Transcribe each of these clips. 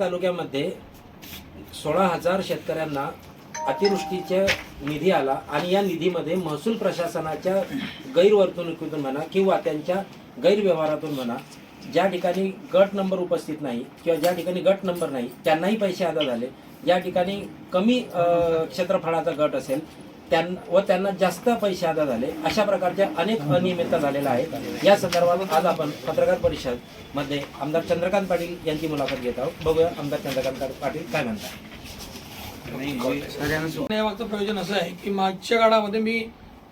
तालुक्यामध्ये सोळा हजार शेतकऱ्यांना अतिवृष्टीच्या निधी आला आणि या निधीमध्ये महसूल प्रशासनाच्या गैरवर्तणुकीतून म्हणा किंवा त्यांच्या गैरव्यवहारातून म्हणा ज्या ठिकाणी गट नंबर उपस्थित नाही किंवा ज्या ठिकाणी गट नंबर नाही त्यांनाही पैसे अदा झाले. ज्या ठिकाणी कमी क्षेत्रफळाचा गट असेल त्यां व त्यांना जास्त पैसे अदा झाले. अशा प्रकारच्या अनेक अनियमितता झालेल्या आहेत. या संदर्भात आज आपण पत्रकार परिषदमध्ये आमदार चंद्रकांत पाटील यांची मुलाखत घेत आहोत. बघूया आमदार चंद्रकांत पाटील काय म्हणतात. यामागचं प्रयोजन असं आहे की मागच्या काळामध्ये मी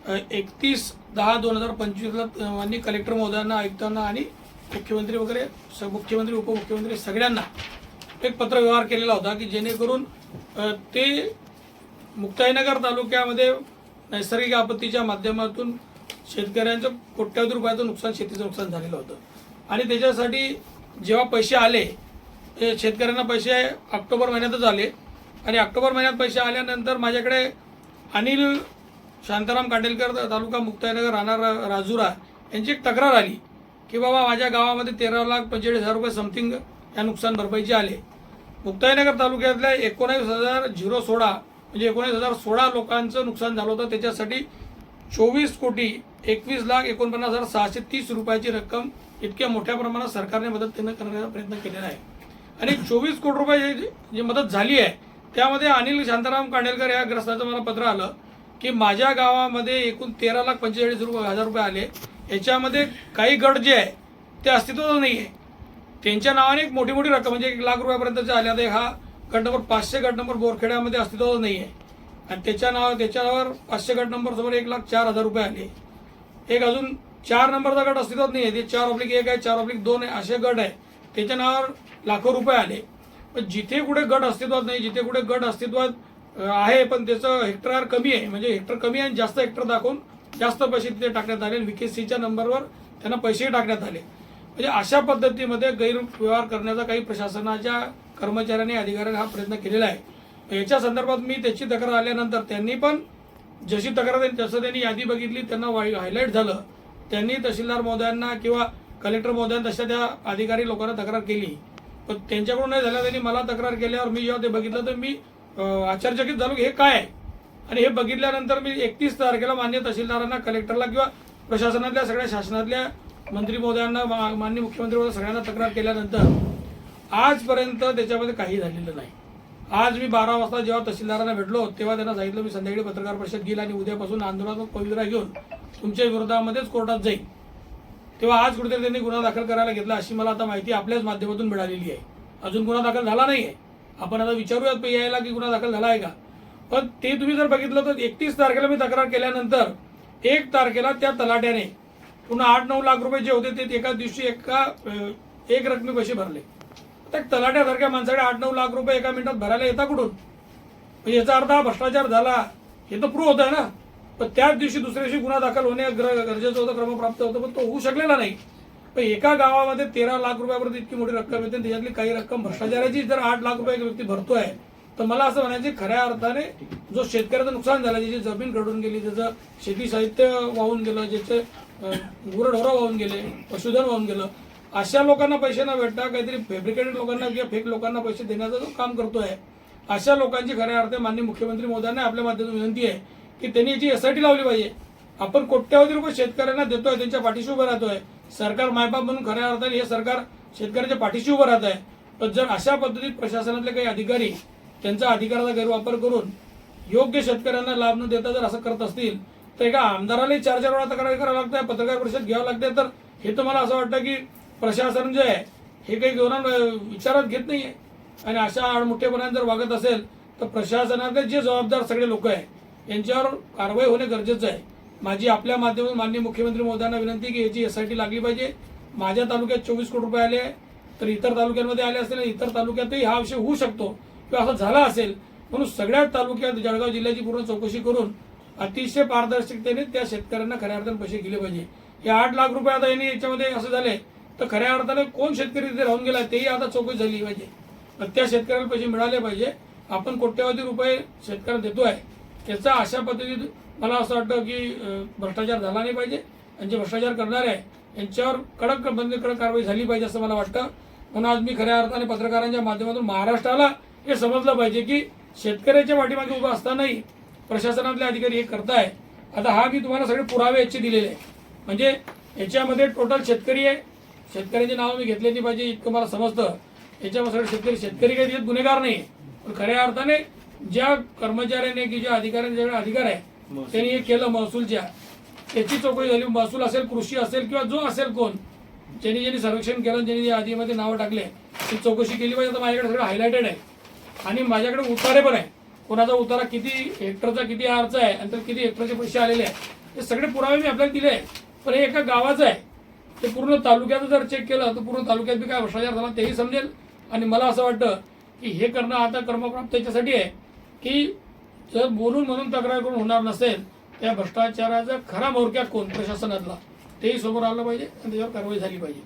एकतीस दहा दोन हजार पंचवीसला माननीय कलेक्टर महोदयांना आयुक्तांना आणि मुख्यमंत्री वगैरे स मुख्यमंत्री उपमुख्यमंत्री सगळ्यांना एक पत्रव्यवहार केलेला होता की जेणेकरून ते मुक्ताईनगर तालुक्यामध्ये नैसर्गिक आपत्तीच्या माध्यमातून शेतकऱ्यांचं कोट्यावधी रुपयाचं नुकसान शेतीचं नुकसान झालेलं होतं. आणि त्याच्यासाठी जेव्हा पैसे आले ते शेतकऱ्यांना पैसे ऑक्टोबर महिन्यातच आले. आणि ऑक्टोबर महिन्यात पैसे आल्यानंतर माझ्याकडे अनिल शांताराम काटेलकर तालुका मुक्ताईनगर राहणार राजुरा यांची एक तक्रार आली की बाबा माझ्या गावामध्ये तेरा लाख पंचेचाळीस हजार रुपये समथिंग या नुकसान भरपाईचे आले. मुक्ताईनगर तालुक्यातल्या एकोणावीस हजार झिरो सोळा म्हणजे एकोणीस हजार सोळा लोकांचं नुकसान झालं होतं. त्याच्यासाठी चोवीस कोटी एकवीस लाख एकोणपन्नास हजार सहाशे तीस रुपयाची रक्कम इतक्या मोठ्या प्रमाणात सरकारने मदत त्यांना करण्याचा प्रयत्न केलेला आहे. आणि चोवीस कोटी रुपये जी- मदत झाली आहे त्यामध्ये अनिल शांताराम कांडेलकर या ग्रस्ताचं मला पत्र आलं की माझ्या गावामध्ये एकूण तेरा लाख पंचेचाळीस रुपये हजार रुपये आले. याच्यामध्ये काही गट जे आहे ते अस्तित्वात नाही आहे त्यांच्या नावाने एक मोठी मोठी रक्कम म्हणजे एक लाख रुपयापर्यंतचे आले. आता हा गट नंबर पाचशे गट नंबर बोरखेड्यामध्ये अस्तित्वात नाही आहे आणि त्याच्या नाव त्याच्यावर पाचशे गट नंबर समोर एक लाख चार हजार रुपये आले. एक अजून चार नंबरचा गट अस्तित्वात नाही आहे ते चार ऑब्लिक एक आहे चार ऑब्लिक दोन आहे असे गट आहे. त्याच्या नावावर लाखो रुपये आले. पण जिथे कुठे गट अस्तित्वात नाही जिथे कुठे गट अस्तित्वात आहे पण त्याचं हेक्टर कमी आहे. म्हणजे हेक्टर कमी आहे आणि जास्त हेक्टर दाखवून जास्त पैसे तिथे टाकण्यात आले बी के सीच्या नंबरवर त्यांना पैसेही टाकण्यात आले. म्हणजे अशा पद्धतीमध्ये गैरव्यवहार करण्याचा काही प्रशासनाच्या कर्मचाऱ्यांनी अधिकाऱ्यांनी हा प्रयत्न केलेला आहे. याच्या संदर्भात मी त्याची तक्रार आल्यानंतर त्यांनी पण जशी तक्रार त्यांनी जसं त्यांनी यादी बघितली त्यांना हायलाईट झालं. त्यांनी तहसीलदार महोदयांना किंवा कलेक्टर महोदयांना तशा त्या अधिकारी लोकांना तक्रार केली. पण त्यांच्याकडून नाही झालं. त्यांनी मला तक्रार केल्यावर मी जेव्हा ते बघितलं तर मी आश्चर्यचकित झालो की हे काय आहे? आणि हे बघितल्यानंतर मी एकतीस तारखेला मान्य तहसीलदारांना कलेक्टरला किंवा प्रशासनातल्या सगळ्या शासनातल्या मंत्री महोदयांना मा- माननीय मुख्यमंत्री महोदय सगळ्यांना तक्रार केल्यानंतर आजपर्यंत त्याच्यामध्ये काही झालेलं नाही. आज मी बारा वाजता जेव्हा तहसीलदारांना भेटलो तेव्हा त्यांना सांगितलं मी संध्याकाळी पत्रकार परिषद घेईल आणि उद्यापासून आंदोलनात्मक पवित्रा घेऊन तुमच्या विरोधामध्येच कोर्टात जाईल तेव्हा आज कुठेतरी त्यांनी गुन्हा दाखल करायला घेतला अशी मला आता माहिती आपल्याच माध्यमातून मिळालेली आहे. अजून गुन्हा दाखल झाला नाही आहे आपण आता विचारूयात यायला की गुन्हा दाखल झाला आहे का? पण ते तुम्ही जर बघितलं तर एकतीस तारखेला मी तक्रार केल्यानंतर एक तारखेला त्या तलाट्याने पुन्हा आठ नऊ लाख रुपये जे होते ते एका दिवशी एका एक रकमी पैसे भरले. प्रत्येक एक तलाट्यासारख्या माणसाकडे आठ नऊ लाख रुपये एका मिनिटात भरायला येता कुठून? म्हणजे याचा अर्थ हा भ्रष्टाचार झाला हे तर प्रूव्ह होत आहे ना. पण त्याच दिवशी दुसऱ्या दिवशी गुन्हा दाखल होणे गरजेचं होतं क्रमप्राप्त होतं पण तो होऊ शकलेला नाही. पण एका गावामध्ये तेरा लाख रुपयापर्यंत इतकी मोठी रक्कम येते आणि त्याच्यातली काही रक्कम भ्रष्टाचाराची जर आठ लाख रुपये व्यक्ती भरतोय तर मला असं म्हणायचं खऱ्या अर्थाने जो शेतकऱ्याचं नुकसान झालं ज्याची जमीन घडून गेली त्याचं शेती साहित्य वाहून गेलं ज्याचे गुरढोरं वाहून गेले पशुधन वाहून गेलं अशा लोकांना पैसे न भेटता काहीतरी फेब्रिकेटेड लोकांना किंवा फेक लोकांना पैसे देण्याचं जो काम करतोय अशा लोकांची खऱ्या अर्थ माननीय मुख्यमंत्री मोदयांना आपल्या माध्यमातून विनंती आहे की त्यांनी याची एसआयटी लावली पाहिजे. आपण कोट्यावधी रुपये शेतकऱ्यांना देतोय त्यांच्या पाठीशी उभं राहतोय. सरकार मायबाप म्हणून खऱ्या अर्थाने हे सरकार शेतकऱ्याच्या पाठीशी उभं राहत आहे. पण जर अशा पद्धतीत प्रशासनातले काही अधिकारी त्यांचा अधिकाराचा गैरवापर करून योग्य शेतकऱ्यांना लाभ न देता जर असं करत असतील तर एका आमदारालाही चार चार वेळा तक्रार करावं लागतंय पत्रकार परिषद घ्यावं लागते. तर हे तुम्हाला असं वाटतं की प्रशासन जे आहे हे काही धोरण विचारात घेत नाही आहे आणि अशा आडमुठेपणाने जर वागत असेल तर प्रशासनातले जे जबाबदार सगळे लोक आहे यांच्यावर कारवाई होणे गरजेचं आहे. माझी आपल्या माध्यमातून माननीय मुख्यमंत्री महोदयांना विनंती की याची एस आय टी लागली पाहिजे. माझ्या तालुक्यात चोवीस कोटी रुपये आले तर इतर तालुक्यांमध्ये आले असतील इतर तालुक्यातही हा विषय होऊ शकतो. किंवा असं झाला असेल म्हणून सगळ्याच तालुक्यात जळगाव जिल्ह्याची पूर्ण चौकशी करून अतिशय पारदर्शकतेने त्या शेतकऱ्यांना खऱ्या अर्थाने पैसे दिले पाहिजे. हे आठ लाख रुपये आता यांनी याच्यामध्ये असं झाले तर खऱ्या अर्थाने कोण शेतकरी तिथे राहून गेला तेही आता चौकशी झाली पाहिजे. तर त्या शेतकऱ्याला पैसे मिळाले पाहिजे. आपण कोट्यवधी रुपये शेतकऱ्याला आहे त्याचा अशा पद्धतीत मला असं वाटतं की भ्रष्टाचार झाला नाही पाहिजे. आणि जे भ्रष्टाचार करणारे आहे यांच्यावर कडक बंदी कडक कारवाई झाली पाहिजे असं मला वाटतं. म्हणून आज मी खऱ्या अर्थाने पत्रकारांच्या माध्यमातून महाराष्ट्राला हे समजलं पाहिजे की शेतकऱ्याच्या पाठीमागे उभं असतानाही प्रशासनातले अधिकारी हे करताय आता हा मी तुम्हाला सगळे पुरावे याचे दिलेले आहे म्हणजे याच्यामध्ये टोटल शेतकरी आहे शेतकऱ्यांची नावं मी घेतली नाही पाहिजे इतकं मला समजतं. याच्यामध्ये सगळे शेतकरी शेतकरी काही त्याच्यात गुन्हेगार नाही. पण खऱ्या अर्थाने ज्या कर्मचाऱ्याने की ज्या अधिकाऱ्याने ज्याकडे अधिकार आहे त्यांनी हे केलं महसूलच्या. त्याची चौकशी झाली महसूल असेल कृषी असेल किंवा जो असेल कोण ज्यांनी ज्यांनी सर्वेक्षण केलं ज्यांनी या यादीमध्ये नावं टाकले ती चौकशी केली पाहिजे. आता माझ्याकडे सगळं हायलाइटेड आहे. आणि माझ्याकडे उतारे पण आहे. कोणाचा उतारा किती हेक्टरचा किती आरचा आहे त्यात किती हेक्टरचे पैसे आलेले आहे हे सगळे पुरावे मी आपल्याला दिले आहे पण हे एका गावाचं आहे. तर पूर्ण तालुक्याचं जर चेक केलं तर पूर्ण तालुक्यात बी काय भ्रष्टाचार झाला तेही समजेल. आणि मला असं वाटतं की हे करणं आता कर्मप्राप्त त्याच्यासाठी आहे की जर बोलून म्हणून तक्रार करून होणार नसेल त्या भ्रष्टाचाराचा खरा मोरक्या कोण? प्रशासनातला. तेही समोर आलं पाहिजे आणि त्याच्यावर कारवाई झाली पाहिजे.